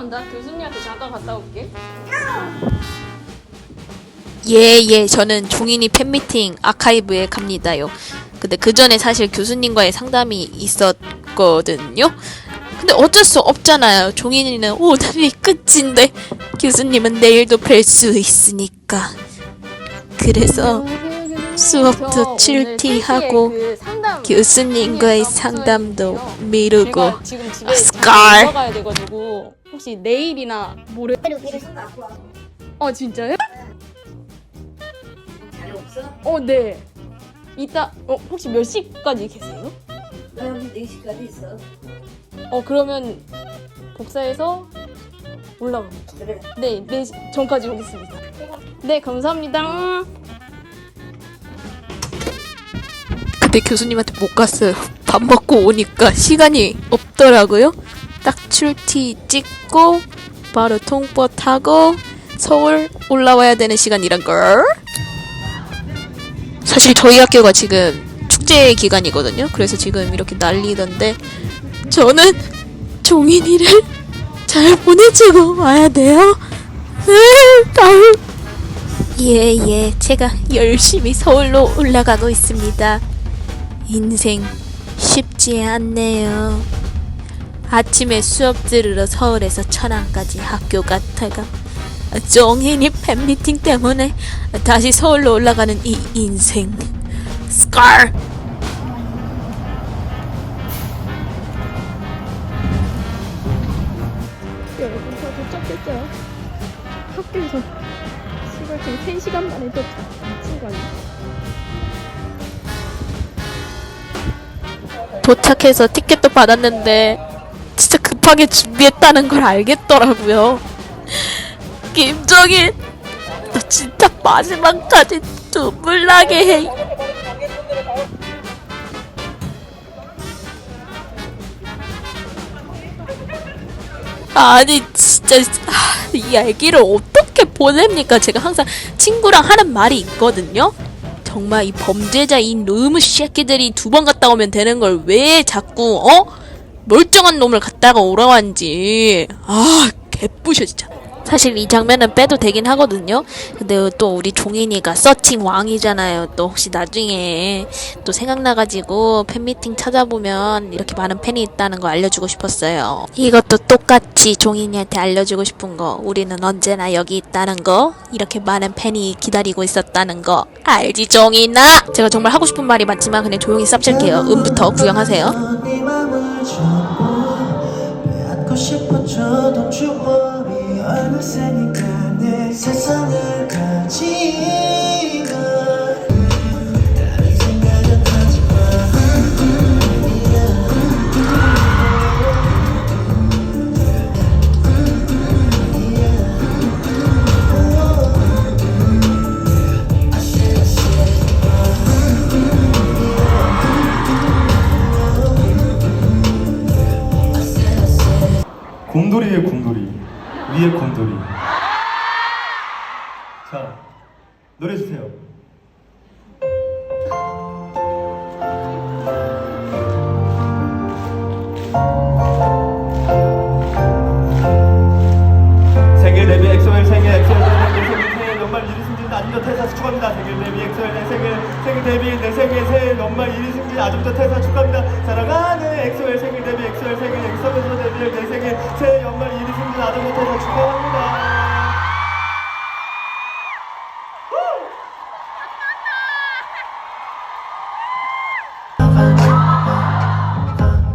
간다. 교수님한테 잠깐 갔다 올게. 예, 예, 저는 종인이 팬미팅 아카이브에 갑니다요. 근데 그 전에 사실 교수님과의 상담이 있었거든요. 근데 어쩔 수 없잖아요. 종인이는 오늘이 끝인데 교수님은 내일도 뵐 수 있으니까. 그래서 수업도 출티하고 3시에 그 상담 교수님과의 상담도. 미루고 제가 지금 집에 아, 잠깐 스칼. 들어가야 돼가지고 혹시 내일이나 모레 어 진짜요? 자리 없어? 어 네. 이따 어 혹시 몇 시까지 계세요? 그럼 4시까지 있어. 어 그러면 복사해서 올라갑니다. 그래. 네, 네 시- 전까지 오겠습니다. 네, 감사합니다. 근데 교수님한테 못 갔어요. 밥 먹고 오니까 시간이 없더라고요. 딱 출티 찍고 바로 통보 타고 서울 올라와야 되는 시간이란 걸. 사실 저희 학교가 지금 축제 기간이거든요. 그래서 지금 이렇게 난리던데 저는 종인이를 잘 보내주고 와야 돼요. 아유. 예, 예. 제가 열심히 서울로 올라가고 있습니다. 인생 쉽지 않네요. 아침에 수업 들으러 서울에서 천안까지 학교 갔다가 종인이 팬미팅 때문에 다시 서울로 올라가는 이 인생. 스컬! 여러분, 다 도착했어요. 학교에서 시발 지금 3시간 만에 도착. 미친 거 아니야? 도착해서 티켓도 받았는데 급하게 준비했다는 걸 알겠더라고요. 김정인, 너 진짜 마지막까지 눈물 나게 해. 아니 진짜 아, 이 얘기를 어떻게 보냅니까? 제가 항상 친구랑 하는 말이 있거든요. 정말 이 범죄자인 놈의 새끼들이 두 번 갔다 오면 되는 걸 왜 자꾸 어 멀쩡한 놈을 갔다가 오라고 하는지 아 개뿌셔 진짜. 사실 이 장면은 빼도 되긴 하거든요. 근데 또 우리 종인이가 서칭 왕이잖아요. 또 혹시 나중에 또 생각나가지고 팬미팅 찾아보면 이렇게 많은 팬이 있다는 거 알려주고 싶었어요. 이것도 똑같이 종인이한테 알려주고 싶은 거. 우리는 언제나 여기 있다는 거. 이렇게 많은 팬이 기다리고 있었다는 거. 알지 종인아? 제가 정말 하고 싶은 말이 많지만 그냥 조용히 쌉칠게요. 음부터 구경하세요. 네 맘을 전부 빼앗고 싶어져 Don't you worry 어느새니까 내 세상을 가지마 다른 생각은 하지 마. 곰돌이 위에 곰돌이 위에 곰돌이. 자 노래 주세요. 생일 데뷔 엑소엘 생일 엑소엘 생일 생일 생일 연말 1위 승진 아줌마 퇴사 축하합니다. 생일 데뷔 엑소엘 내 생일 생일 데뷔 내 생일 새해 연말 1위 승진 아줌마 퇴사 축하합니다. 사랑하는 엑소엘 생일 데뷔 엑소엘 생일 엑소에서 데뷔 내 생일 새해 연말 1위 승진 아줌마 퇴사 축하합니다.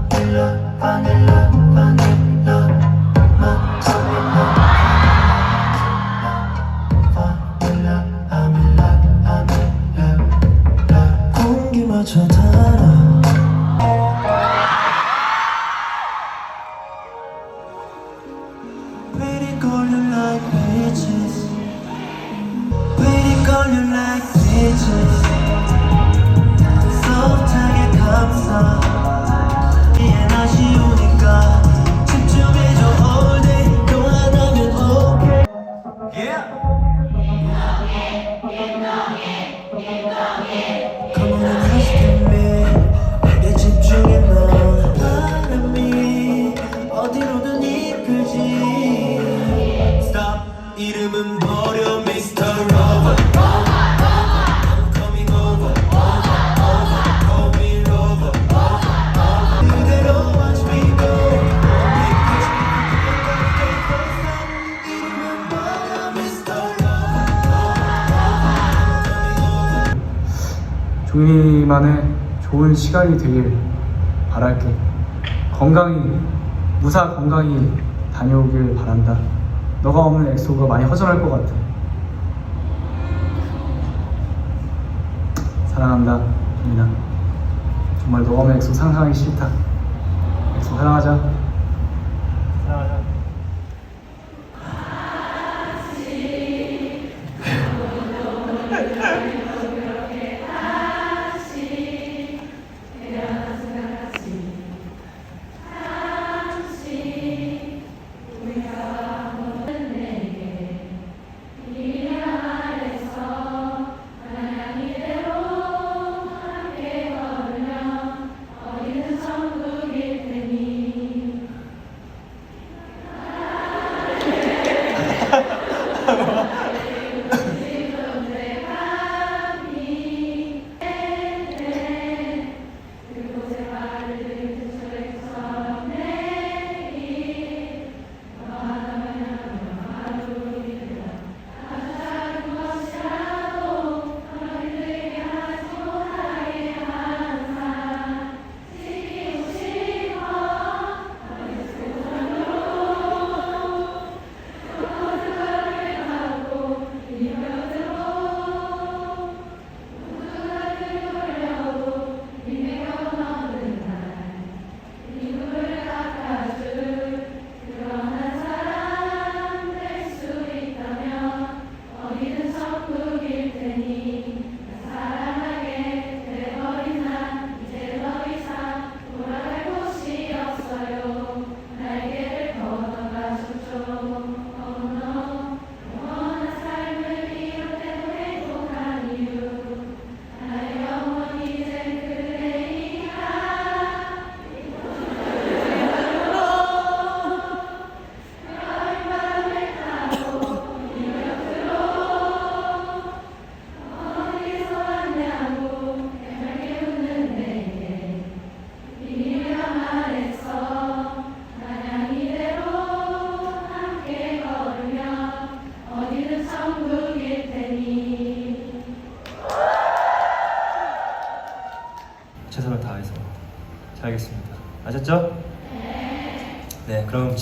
공기마저 이름은 버려 Mr. Lover 종이만의 좋은 시간이 되길 바랄게. 건강히, 무사 건강히 다녀오길 바란다. 너가 없는 엑소가 많이 허전할 것 같아. 사랑한다, 종이나. 정말 너가 없는 엑소 상상하기 싫다. 엑소. 사랑하자.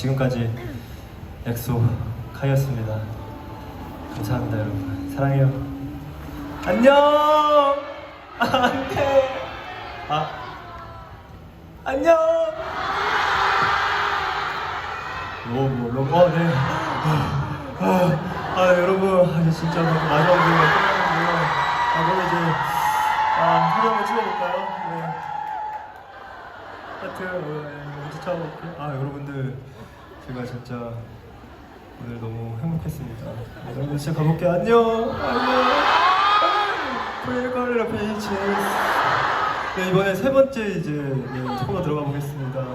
지금까지 엑소 카이였습니다. 감사합니다, 여러분. 사랑해요. 안녕! 안돼! 아, 안녕! 로보, 로보, 어, 네. 아, 아, 아, 여러분, 아, 진짜 마지막 무대가 끝났는데요. 아, 그럼 이제, 아, 사진 한번 찍어볼까요? 네. 하트, 어, 네. 아, 여러분들, 제가 진짜 오늘 너무 행복했습니다. 네, 여러분, 진짜 가볼게요. 안녕! 안녕! 프리컬러 비치. 네, 이번에 세 번째 이제 네, 투어가 들어가 보겠습니다.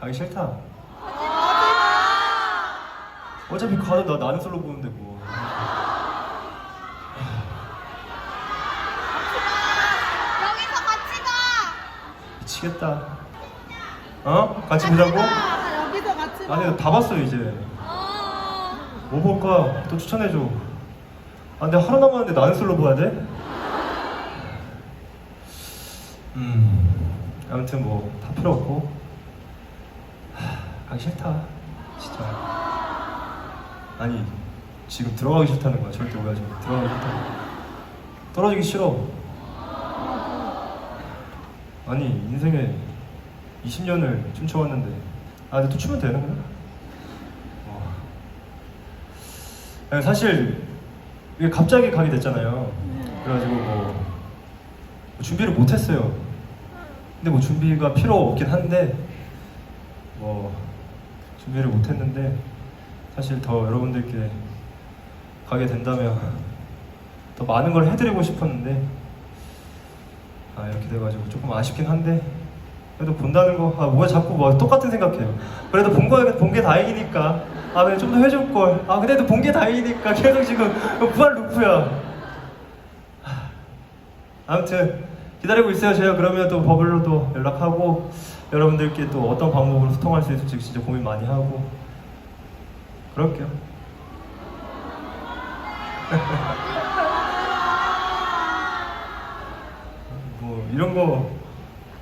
가기 싫다. 어차피 가도 나 나는 솔로 보는데 뭐. 미치겠다. 어? 같이 보자고? 여기서 같이 아니 다 봤어 이제. 뭐 볼까? 또 추천해줘. 아 근데 하루 남았는데 나는 솔로 봐야 돼? 음 아무튼 뭐 다 필요 없고 하, 가기 싫다 진짜 아니 지금 들어가기 싫다는 거야 절대 오해하지 마 들어가기 싫다 떨어지기 싫어 아니 인생에 20년을 춤춰왔는데 아 근데 또 추면 되는 거야? 어. 사실 이게 갑자기 가게 됐잖아요 그래가지고 뭐 준비를 못했어요 근데 뭐 준비가 필요 없긴 한데 뭐 준비를 못했는데 사실 더 여러분들께 가게 된다면 더 많은 걸 해드리고 싶었는데 아 이렇게 돼가지고 조금 아쉽긴 한데 그래도 본다는 거, 아, 뭐야, 자꾸 뭐 똑같은 생각해요. 그래도 본 거, 본 게 다행이니까. 아, 왜좀더 해줄 걸. 아, 그래도 본 게 다행이니까. 계속 지금 부활 루프야. 하, 아무튼, 기다리고 있어요. 제가 그러면 또 버블로도 연락하고, 여러분들께 또 어떤 방법으로 소통할 수 있을지 진짜 고민 많이 하고, 그럴게요. 뭐, 이런 거,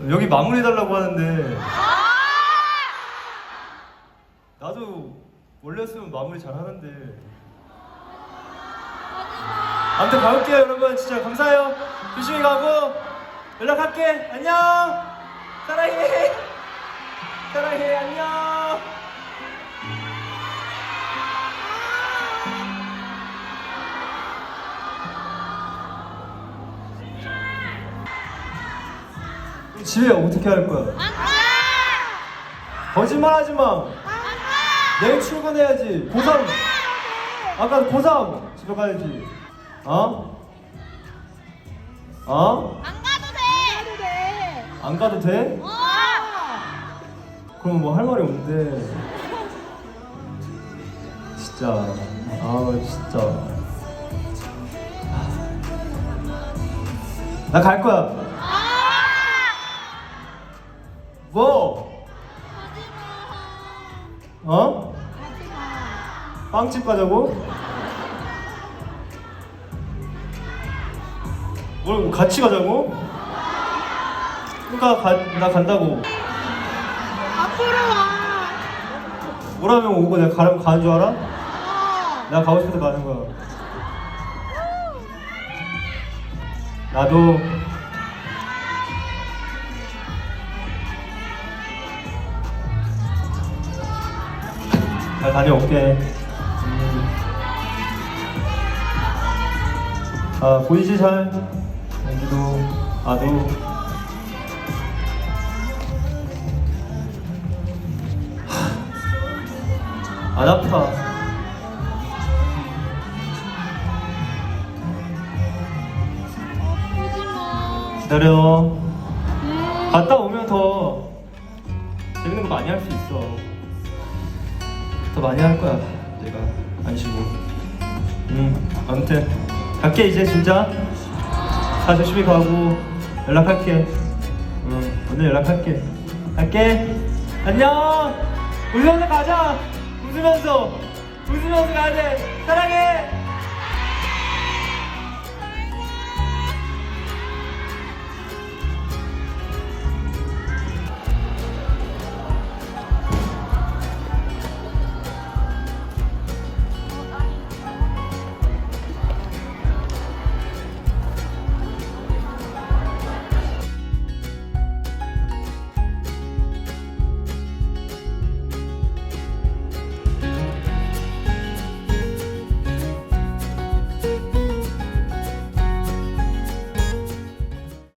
여기 마무리 해달라고 하는데, 나도 원래였으면 마무리 잘 하는데. 아무튼 가볼게요, 여러분. 진짜 감사해요. 조심히 가고, 연락할게. 안녕! 사랑해! 사랑해, 안녕! 집에 어떻게 할 거야? 거짓말 하지 마! 내일 출근해야지. 고3. 아까 고3 집에 가야지. 어? 어? 안 가도 돼. 안 가도 돼? 어. 그럼 뭐 할 말이 없는데. 진짜. 아, 진짜. 나 갈 거야. 뭐? 어? 빵집 가자고? 뭘 같이 가자고? 그러니까 가, 나 간다고. 앞으로 와. 오라면 오고 내가 가라면 가는 줄 알아? 어. 내가 가고 싶어서 가는 거야. 나도 잘 다녀올게. 음. 아 보이지 잘? 여기도 아도 안 아파. 기다려. 갔다 오면 더 재밌는 거 많이 할 수 있어. 더 많이 할 거야. 내가 안 쉬고. 음, 아무튼 갈게 이제 진짜. 다 조심히 가고 연락할게. 응, 오늘 연락할게. 갈게. 안녕. 웃으면서 가자. 웃으면서. 웃으면서 가야 돼. 사랑해.